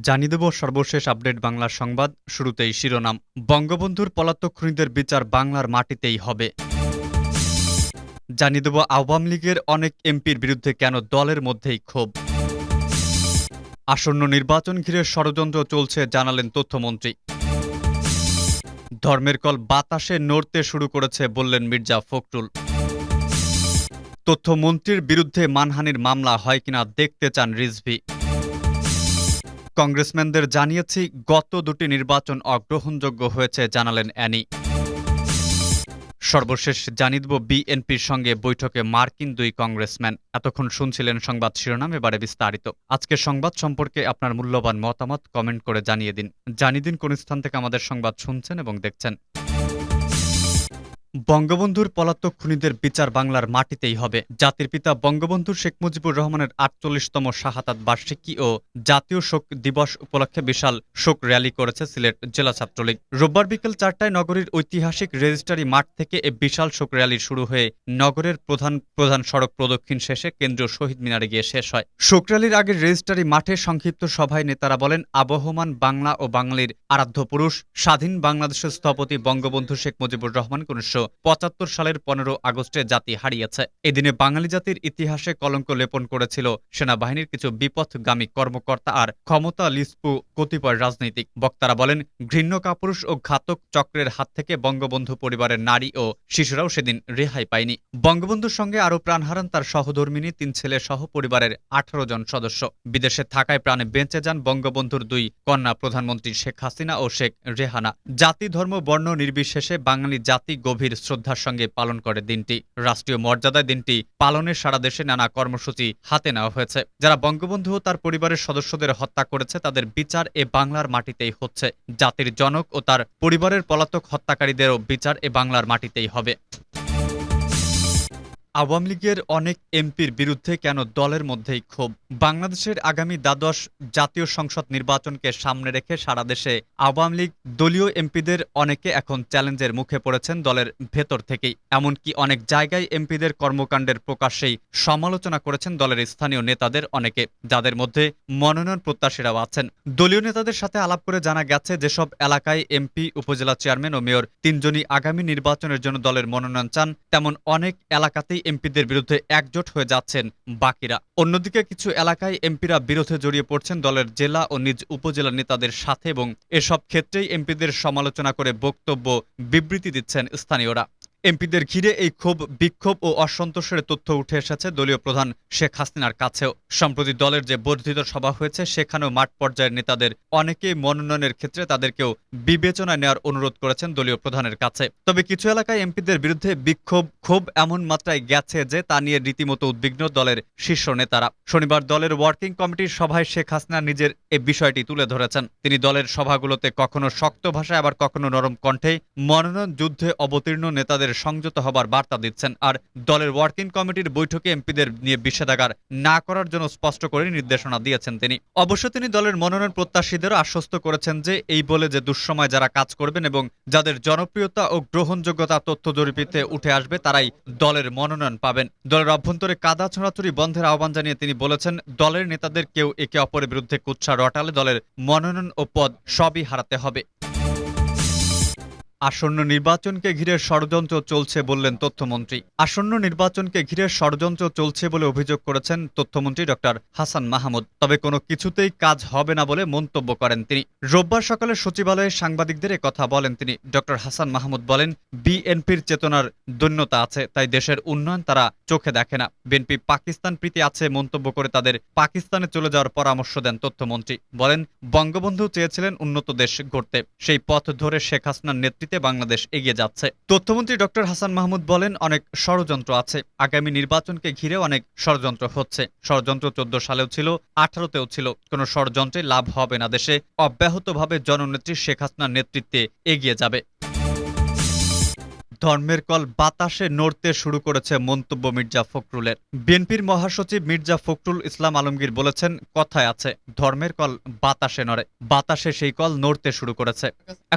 জানিয়ে দেব সর্বশেষ আপডেট বাংলার সংবাদ। শুরুতেই শিরোনাম, বঙ্গবন্ধুর পলাতক খুনিদের বিচার বাংলার মাটিতেই হবে। জানিয়ে দেব, আওয়ামী লীগের অনেক এমপির বিরুদ্ধে কেন দলের মধ্যেই ক্ষোভ? আসন্ন নির্বাচন ঘিরে ষড়যন্ত্র চলছে, জানালেন তথ্যমন্ত্রী। ধর্মের কল বাতাসে নড়তে শুরু করেছে, বললেন মির্জা ফখরুল। তথ্যমন্ত্রীর বিরুদ্ধে মানহানির মামলা হয় কিনা, দেখতে চান রিজভি। কংগ্রেসম্যানদের জানিয়েছি, গত দুটি নির্বাচন অগ্রহণযোগ্য হয়েছে, জানালেন অ্যানি। সর্বশেষ জানিয়ে দেব, বিএনপির সঙ্গে বৈঠকে মার্কিন দুই কংগ্রেসম্যান। এতক্ষণ শুনছিলেন সংবাদ শিরোনাম, এবারে বিস্তারিত। আজকে সংবাদ সম্পর্কে আপনার মূল্যবান মতামত কমেন্ট করে জানিয়ে দিন। জানিয়ে দিন কোন স্থান থেকে আমাদের সংবাদ শুনছেন এবং দেখছেন। বঙ্গবন্ধুর পলাতক খুনিদের বিচার বাংলার মাটিতেই হবে। জাতির পিতা বঙ্গবন্ধু শেখ মুজিবুর রহমানের আটচল্লিশতম শাহাদাত বার্ষিকী ও জাতীয় শোক দিবস উপলক্ষে বিশাল শোক র্যালি করেছে সিলেট জেলা ছাত্রলীগ। রোববার বিকেল চারটায় নগরীর ঐতিহাসিক রেজিস্ট্রারি মাঠ থেকে এ বিশাল শোক র্যালি শুরু হয়ে নগরের প্রধান প্রধান সড়ক প্রদক্ষিণ শেষে কেন্দ্রীয় শহীদ মিনারে গিয়ে শেষ হয়। শোক র্যালির আগে রেজিস্ট্রারি মাঠে সংক্ষিপ্ত সভায় নেতারা বলেন, আবহমান বাংলা ও বাঙালির আরাধ্য পুরুষ, স্বাধীন বাংলাদেশের স্থপতি বঙ্গবন্ধু শেখ মুজিবুর রহমান উনিশশো পঁচাত্তর সালের পনেরো আগস্টে জাতি হারিয়েছে। এদিনে বাঙালি জাতির ইতিহাসে কলঙ্ক লেপন করেছিল সেনাবাহিনীর কিছু বিপথগামী কর্মকর্তা আর ক্ষমতা লিস্পু কতিপয় রাজনৈতিক। বক্তারা বলেন, ঘৃণ্য কাপুরুষ ও ঘাতক চক্রের হাত থেকে বঙ্গবন্ধু পরিবারের নারী ও শিশুরাও সেদিন রেহাই পায়নি। বঙ্গবন্ধুর সঙ্গে আরও প্রাণ হারান তার সহধর্মিনী, তিন ছেলে সহ পরিবারের আঠারো জন সদস্য। বিদেশে থাকায় প্রাণে বেঁচে যান বঙ্গবন্ধুর দুই কন্যা প্রধানমন্ত্রী শেখ হাসিনা ও শেখ রেহানা। জাতি, ধর্ম, বর্ণ নির্বিশেষে বাঙালি জাতি গভীর শ্রদ্ধার সঙ্গে পালন করে দিনটি। রাষ্ট্রীয় মর্যাদায় দিনটি পালনের সারা দেশে নানা কর্মসূচি হাতে নেওয়া হয়েছে। যারা বঙ্গবন্ধু ও তার পরিবারের সদস্যদের হত্যা করেছে, তাদের বিচার এ বাংলার মাটিতেই হচ্ছে। জাতির জনক ও তার পরিবারের পলাতক হত্যাকারীদেরও বিচার এ বাংলার মাটিতেই হবে। আওয়ামী লীগের অনেক এমপির বিরুদ্ধে কেন দলের মধ্যেই ক্ষোভ? বাংলাদেশের আগামী দ্বাদশ জাতীয় সংসদ নির্বাচনকে সামনে রেখে সারা দেশে আওয়ামী লীগ দলীয় এমপিদের অনেকে এখন চ্যালেঞ্জের মুখে পড়েছেন দলের ভেতর থেকেই। এমনকি অনেক জায়গায় এমপিদের কর্মকাণ্ডের প্রকাশেই সমালোচনা করেছেন দলের স্থানীয় নেতাদের অনেকে, যাদের মধ্যে মনোনয়ন প্রত্যাশীরাও আছেন। দলীয় নেতাদের সাথে আলাপ করে জানা গেছে, যেসব এলাকায় এমপি, উপজেলা চেয়ারম্যান ও মেয়র তিনজনই আগামী নির্বাচনের জন্য দলের মনোনয়ন চান, তেমন অনেক এলাকাতেই এমপিদের বিরুদ্ধে একজোট হয়ে যাচ্ছেন বাকিরা। অন্যদিকে কিছু এলাকায় এমপিরা বিরোধে জড়িয়ে পড়ছেন দলের জেলা ও নিজ উপজেলা নেতাদের সাথে এবং এসব ক্ষেত্রেই এমপিদের সমালোচনা করে বক্তব্য বিবৃতি দিচ্ছেন স্থানীয়রা। এমপিদের ঘিরে এই ক্ষোভ, বিক্ষোভ ও অসন্তোষের তথ্য উঠে এসেছে দলীয় প্রধান শেখ হাসিনার কাছেও। সম্প্রতি দলের যে বর্ধিত সভা হয়েছে, সেখানেও মাঠ পর্যায়ের নেতাদের অনেকেই মনোনয়নের ক্ষেত্রে তাদেরকেও বিবেচনায় নেওয়ার অনুরোধ করেছেন দলীয় প্রধানের কাছে। তবে কিছু এলাকায় এমপিদের বিরুদ্ধে বিক্ষোভ, ক্ষোভ এমন মাত্রায় গেছে যে তা নিয়ে রীতিমতো উদ্বিগ্ন দলের শীর্ষ নেতারা। শনিবার দলের ওয়ার্কিং কমিটির সভায় শেখ হাসিনা নিজের এ বিষয়টি তুলে ধরেছেন। তিনি দলের সভাগুলোতে কখনো শক্ত ভাষায়, আবার কখনো নরম কণ্ঠে মনোনয়ন যুদ্ধে অবতীর্ণ নেতাদের সংযত হবার বার্তা দিচ্ছেন। আর দলের ওয়ার্কিং কমিটির বৈঠকে এমপিদের নিয়ে বিষেধাগার না করার জন্য স্পষ্ট করে নির্দেশনা দিয়েছেন তিনি। অবশ্য তিনি দলের মনোনয়ন প্রত্যাশীদেরও আশ্বস্ত করেছেন যে, এই বলে যে দুঃসময় যারা কাজ করবেন এবং যাদের জনপ্রিয়তা ও গ্রহণযোগ্যতা তথ্য জরিপিতে উঠে আসবে, তারাই দলের মনোনয়ন পাবেন। দলের অভ্যন্তরে কাদা ছড়াছড়ি বন্ধের আহ্বান জানিয়ে তিনি বলেছেন, দলের নেতাদের কেউ একে অপরের বিরুদ্ধে কুৎসা রটালে দলের মনোনয়ন ও পদ সবই হারাতে হবে। আসন্ন নির্বাচনকে ঘিরে ষড়যন্ত্র চলছে বললেন তথ্যমন্ত্রী। আসন্ন নির্বাচনকে ঘিরে ষড়যন্ত্র চলছে বলে অভিযোগ করেছেন তথ্যমন্ত্রী ডক্টর হাসান মাহমুদ। তবে কোনো কিছুতেই কাজ হবে না বলে মন্তব্য করেন তিনি। রোববার সকালে সচিবালয়ে সাংবাদিকদের কথা বলেন তিনি। ডক্টর হাসান মাহমুদ বলেন, বিএনপির চেতনার দৈন্যতা আছে, তাই দেশের উন্নয়ন তারা চোখে দেখে না। বিএনপি পাকিস্তান প্রীতি আছে মন্তব্য করে তাদের পাকিস্তানে চলে যাওয়ার পরামর্শ দেন তথ্যমন্ত্রী। বলেন, বঙ্গবন্ধু চেয়েছিলেন উন্নত দেশ গড়তে। সেই পথ ধরে শেখ হাসিনার নেতৃত্বে বাংলাদেশ এগিয়ে যাচ্ছে। তথ্যমন্ত্রী ডক্টর হাসান মাহমুদ বলেন, অনেক ষড়যন্ত্র আছে। আগামী নির্বাচনকে ঘিরে অনেক ষড়যন্ত্র হচ্ছে। ষড়যন্ত্র চোদ্দ সালেও ছিল, আঠারোতেও ছিল। কোনো ষড়যন্ত্রে লাভ হবে না দেশে। অব্যাহতভাবে জননেত্রী শেখ হাসিনার নেতৃত্বে এগিয়ে যাবে। ধর্মের কল বাতাসে নড়তে শুরু করেছে মন্তব্য মির্জা ফখরুলের। বিএনপির মহাসচিব মির্জা ফখরুল ইসলাম আলমগীর বলেছেন, কথায় আছে, ধর্মের কল বাতাসে নড়ে, বাতাসে সেই কল নড়তে শুরু করেছে।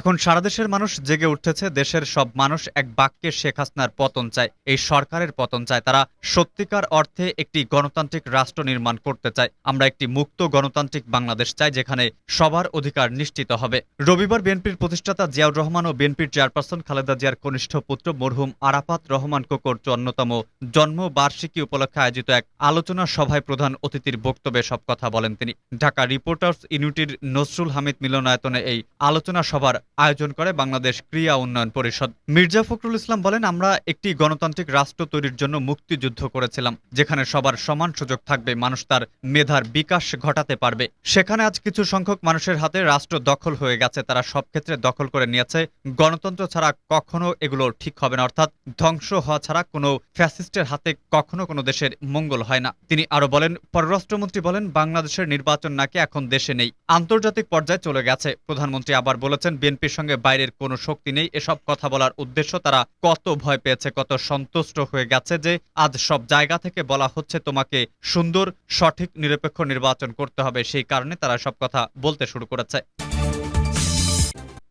এখন সারা দেশের মানুষ জেগে উঠেছে, দেশের সব মানুষ এক বাক্যে শেখ হাসিনার পতন চায়, এই সরকারের পতন চায়। তারা সত্যিকার অর্থে একটি গণতান্ত্রিক রাষ্ট্র নির্মাণ করতে চায়। আমরা একটি মুক্ত গণতান্ত্রিক বাংলাদেশ চাই, যেখানে সবার অধিকার নিশ্চিত হবে। রবিবার বিএনপির প্রতিষ্ঠাতা জিয়াউর রহমান ও বিএনপির চেয়ারপারসন খালেদা জিয়ার কনিষ্ঠ পুত্র মরহুম আরাফাত রহমান কোকর চুয়ান্নতম জন্ম বার্ষিকী উপলক্ষে আয়োজিত এক আলোচনা সভায় প্রধান অতিথির বক্তব্যে সব কথা বলেন তিনি। ঢাকা রিপোর্টার্স ইউনিটির নসরুল হামিদ মিলনায়তনে এই আলোচনা সভার আয়োজন করে বাংলাদেশ ক্রিয়া উন্নয়ন পরিষদ। মির্জা ফখরুল ইসলাম বলেন, আমরা একটি গণতান্ত্রিক রাষ্ট্র তৈরির জন্য মুক্তিযুদ্ধ করেছিলাম, যেখানে সবার সমান সুযোগ থাকবে, মানুষ তার মেধার বিকাশ ঘটাতে পারবে। সেখানে আজ কিছু সংখ্যক মানুষের হাতে রাষ্ট্র দখল হয়ে গেছে, তারা সব ক্ষেত্রে দখল করে নিয়েছে। গণতন্ত্র ছাড়া কখনো এগুলো ঠিক হবে না। অর্থাৎ ধ্বংস হওয়া ছাড়া কোনো ফ্যাসিস্টের হাতে কখনো কোনো দেশের মঙ্গল হয় না। তিনি আরও বলেন, পররাষ্ট্রমন্ত্রী বলেন, বাংলাদেশের নির্বাচন নাকি এখন দেশে নেই। আন্তর্জাতিক পর্যায়ে চলে গেছে। প্রধানমন্ত্রী আবার বলেছেন, বিএনপির সঙ্গে বাইরের কোনো শক্তি নেই। এসব কথা বলার উদ্দেশ্য তারা কত ভয় পেয়েছে, কত সন্তুষ্ট হয়ে গেছে যে আজ সব জায়গা থেকে বলা হচ্ছে, তোমাকে সুন্দর, সঠিক, নিরপেক্ষ নির্বাচন করতে হবে। সেই কারণে তারা সব কথা বলতে শুরু করেছে।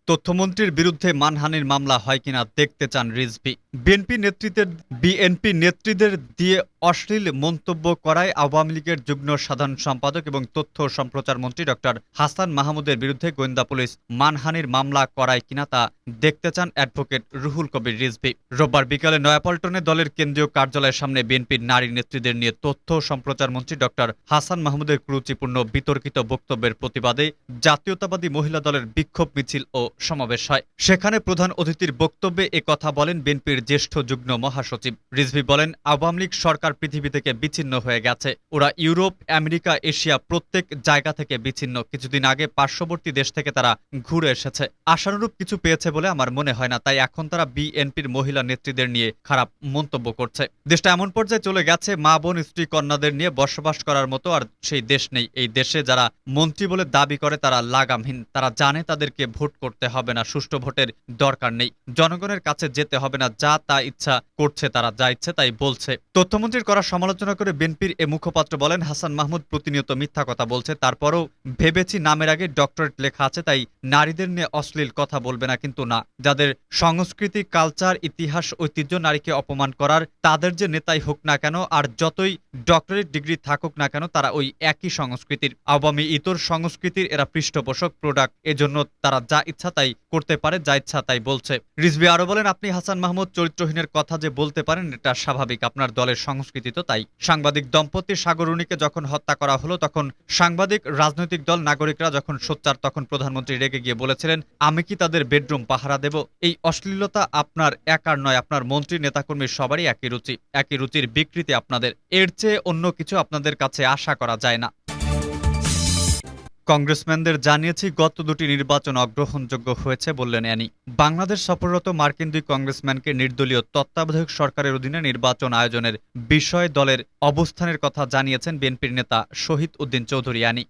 তথ্যমন্ত্রীর বিরুদ্ধে মানহানির মামলা হয় কিনা দেখতে চান রিজভি। বিএনপি নেতৃত্বের বিএনপি নেত্রীদের দিয়ে অশ্লীল মন্তব্য করায় আওয়ামী লীগের যুগ্ম সাধারণ সম্পাদক এবং তথ্য সম্প্রচার মন্ত্রী ডক্টর হাসান মাহমুদের বিরুদ্ধে গোয়েন্দা পুলিশ মানহানির মামলা করায় কিনা তা দেখতে চান অ্যাডভোকেট রুহুল কবির রিজভি। রোববার বিকালে নয়াপল্টনে দলের কেন্দ্রীয় কার্যালয়ের সামনে বিএনপির নারী নেত্রীদের নিয়ে তথ্য সম্প্রচার মন্ত্রী ডক্টর হাসান মাহমুদের কুরুচিপূর্ণ বিতর্কিত বক্তব্যের প্রতিবাদে জাতীয়তাবাদী মহিলা দলের বিক্ষোভ মিছিল ও সমাবেশ হয়। সেখানে প্রধান অতিথির বক্তব্যে কথা বলেন বিএনপির জ্যেষ্ঠ যুগ্ম মহাসচিব। রিজভি বলেন, আওয়ামী লীগ সরকার পৃথিবী থেকে বিচ্ছিন্ন হয়ে গেছে। ওরা ইউরোপ, আমেরিকা, এশিয়া প্রত্যেক জায়গা থেকে বিচ্ছিন্ন। কিছুদিন আগে পার্শ্ববর্তী দেশ থেকে তারা ঘুরে এসেছে। আশানুরূপ কিছু পেয়েছে বলে আমার মনে হয় না, তাই এখন তারা বিএনপির মহিলা নেত্রীদের নিয়ে খারাপ মন্তব্য করছে। দেশটা এমন পর্যায়ে চলে গেছে, মা, বোন, স্ত্রী, কন্যাদের নিয়ে বসবাস করার মতো আর সেই দেশ নেই। এই দেশে যারা মন্ত্রী বলে দাবি করে, তারা লাগামহীন। তারা জানে তাদেরকে ভোট করতে হবে না, সুষ্ঠু ভোটের দরকার নেই। জনগণের কাছে যেতে হবে না, যা তা ইচ্ছা করছে তারা, যা ইচ্ছে তাই বলছে। তথ্যমন্ত্রীর করা সমালোচনা করে বিএনপির এ মুখপাত্র বলেন, হাসান মাহমুদ প্রতিনিয়ত মিথ্যা কথা বলছে, তারপরও ভেবেছি নামের আগে ডক্টরেট লেখা আছে, তাই নারীদের নিয়ে অশ্লীল কথা বলবে না কিন্তু না। যাদের সংস্কৃতি কালচার, ইতিহাস, ঐতিহ্য নারীকে অপমান করার, তাদের যে নেতাই হোক না কেন, আর যতই ডক্টরেট ডিগ্রি থাকুক না কেন, তারা ওই একই সংস্কৃতির। আওয়ামী ইতর সংস্কৃতির এরা পৃষ্ঠপোষক প্রোডাক্ট এজন্য তারা যা ইচ্ছা তাই করতে পারে, যা ইচ্ছা তাই বলছে। রিজভি আরও বলেন, আপনি হাসান মাহমুদ চরিত্রহীনের কথা যে বলতে পারেন, এটা স্বাভাবিক। আপনার দলের সংস্কৃতি তো, তাই। সাংবাদিক দম্পতি সাগরুণীকে যখন হত্যা করা হলো, তখন সাংবাদিক, রাজনৈতিক দল, নাগরিকরা যখন সোচ্চার, তখন প্রধানমন্ত্রী রেগে গিয়ে বলেছিলেন, আমি কি তাদের বেডরুম পাহারা দেব? এই অশ্লীলতা আপনার একার নয়, আপনার মন্ত্রী, নেতাকর্মী সবারই একই রুচি, একই রুচির বিকৃতি আপনাদের। এর চেয়ে অন্য কিছু আপনাদের কাছে আশা করা যায় না। কংগ্রেসম্যানদের জানিয়েছি, গত দুটি নির্বাচন অগ্রহণযোগ্য হয়েছে বললেন অ্যানি। বাংলাদেশ সফররত মার্কিন দুই কংগ্রেসম্যানকে নির্দলীয় তত্ত্বাবধায়ক সরকারের অধীনে নির্বাচন আয়োজনের বিষয়ে দলের অবস্থানের কথা জানিয়েছেন বিএনপির নেতা শহীদ উদ্দিন চৌধুরী অ্যানি।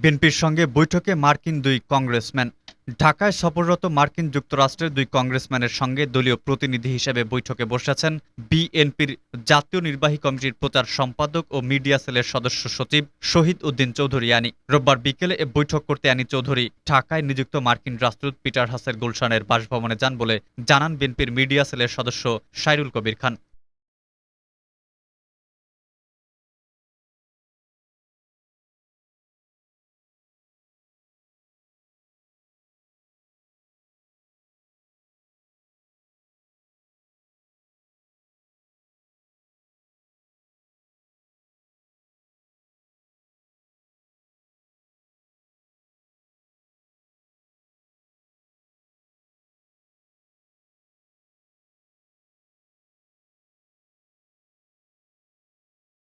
বিএনপির সঙ্গে বৈঠকে মার্কিন দুই কংগ্রেসম্যান ঢাকায় সফররত মার্কিন যুক্তরাষ্ট্রের দুই কংগ্রেসম্যানের সঙ্গে দলীয় প্রতিনিধি হিসেবে বৈঠকে বসেছেন বিএনপির জাতীয় নির্বাহী কমিটির প্রচার সম্পাদক ও মিডিয়া সেলের সদস্য সচিব শহীদ উদ্দিন চৌধুরী আনি। রোববার বিকেলে এ বৈঠক করতে আনি চৌধুরী। ঢাকায় নিযুক্ত মার্কিন রাষ্ট্রদূত পিটার হাসের গুলশানের বাসভবনে যান বলে জানান বিএনপির মিডিয়া সেলের সদস্য সাইরুল কবির খান।